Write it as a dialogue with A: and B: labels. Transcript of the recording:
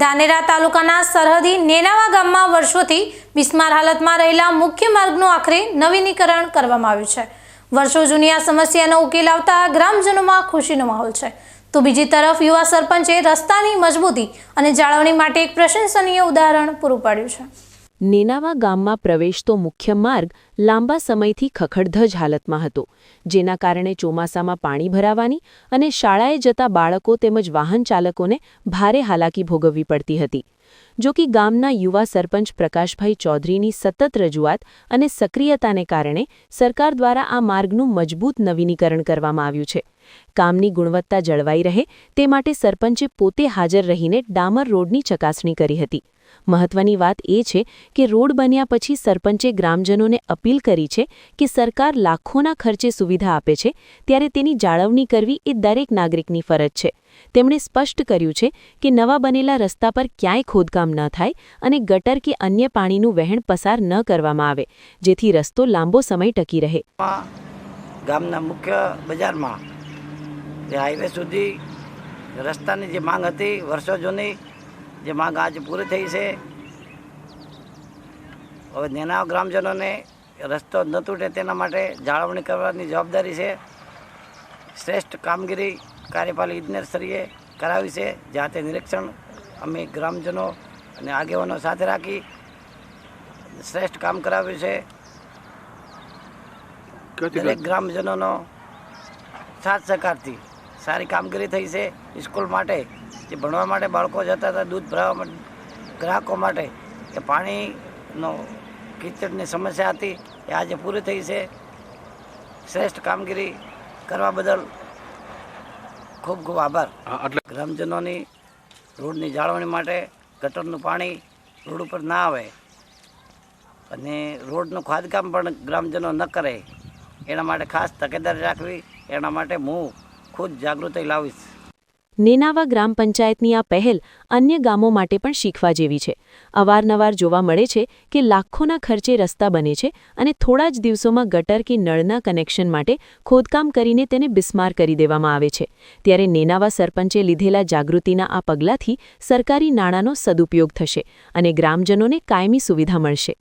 A: ધાનેરા તાલુકાના સરહદી નેનાવા ગામમાં વર્ષોથી બિસ્માર હાલતમાં રહેલા મુખ્ય માર્ગનું આખરે નવીનીકરણ કરવામાં આવ્યું છે. વર્ષો જૂની આ સમસ્યાનો ઉકેલ આવતા ગ્રામજનોમાં ખુશીનો માહોલ છે. તો બીજી તરફ યુવા સરપંચે રસ્તાની મજબૂતી અને જાળવણી માટે એક પ્રશંસનીય ઉદાહરણ પૂરું પાડ્યું છે.
B: નેનાવા ગામમાં પ્રવેશતો મુખ્ય માર્ગ લાંબા સમયથી ખખડધજ હાલતમાં હતો, જેના કારણે ચોમાસામાં પાણી ભરાવાની અને શાળાએ જતા બાળકો તેમજ વાહન ચાલકોને ભારે હાલાકી ભોગવવી પડતી હતી. જો કે ગામના યુવા સરપંચ પ્રકાશભાઈ ચૌધરીની સતત રજૂઆત અને સક્રિયતાને કારણે સરકાર દ્વારા આ માર્ગનું મજબૂત નવીનીકરણ કરવામાં આવ્યું છે. કામની ગુણવત્તા જળવાઈ રહે તે માટે સરપંચે પોતે હાજર રહીને ડામર રોડની ચકાસણી કરી હતી. મહત્વની વાત એ છે કે રોડ બન્યા પછી સરપંચે ગ્રામજનોને અપીલ કરી છે કે સરકાર લાખોના ખર્ચે સુવિધા આપે છે, ત્યારે તેની જાળવણી કરવી એ દરેક નાગરિકની ફરજ છે. તેમણે સ્પષ્ટ કર્યું છે કે નવા બનેલા રસ્તા પર ક્યાંય ખોદકામ ન થાય અને ગટર કે અન્ય પાણીનું વહેણ પસાર ન કરવામાં આવે, જેથી રસ્તો લાંબો સમય ટકી રહે.
C: ગામના મુખ્ય બજારમાં હાઈવે સુધી રસ્તાની જે માંગ હતી, વર્ષો જૂની જે માંગ આજે પૂરી થઈ છે. હવે નેના ગ્રામજનોને રસ્તો ન તૂટે તેના માટે જાળવણી કરવાની જવાબદારી છે. શ્રેષ્ઠ કામગીરી કાર્યપાલક ઇજનેરશ્રીએ કરાવી છે જાતે નિરીક્ષણ અમે ગ્રામજનો અને આગેવાનો સાથે રાખી શ્રેષ્ઠ કામ કરાવ્યું છે. દરેક ગ્રામજનોનો સાથ સહકારથી. સારી કામગીરી થઈ છે સ્કૂલ માટે. જે ભણવા માટે બાળકો જતા હતા દૂધ ભરાવવા માટે ગ્રાહકો માટે કે પાણીનો કિચડની સમસ્યા હતી. એ આજે પૂરી થઈ છે. શ્રેષ્ઠ કામગીરી કરવા બદલ ખૂબ ખૂબ આભાર. એટલે ગ્રામજનોની રોડની જાળવણી માટે ગટરનું પાણી રોડ ઉપર ના આવે અને રોડનું ખાદકામ પણ ગ્રામજનો ન કરે. એના માટે ખાસ તકેદારી રાખવી એના માટે હું ખુદ જાગૃતિ લાવીશ.
B: નેનાવા ગ્રામ પંચાયતની આ પહેલ અન્ય ગામો માટે પણ શીખવા જેવી છે. અવારનવાર જોવા મળે છે કે લાખોના ખર્ચે રસ્તા બને છે અને થોડા જ દિવસોમાં ગટર કે નળના કનેક્શન માટે ખોદકામ કરીને તેને બિસ્માર કરી દેવામાં આવે છે. ત્યારે નેનાવા સરપંચે લીધેલા જાગૃતિના આ પગલાંથી સરકારી નાણાંનો સદુપયોગ થશે અને ગ્રામજનોને કાયમી સુવિધા મળશે.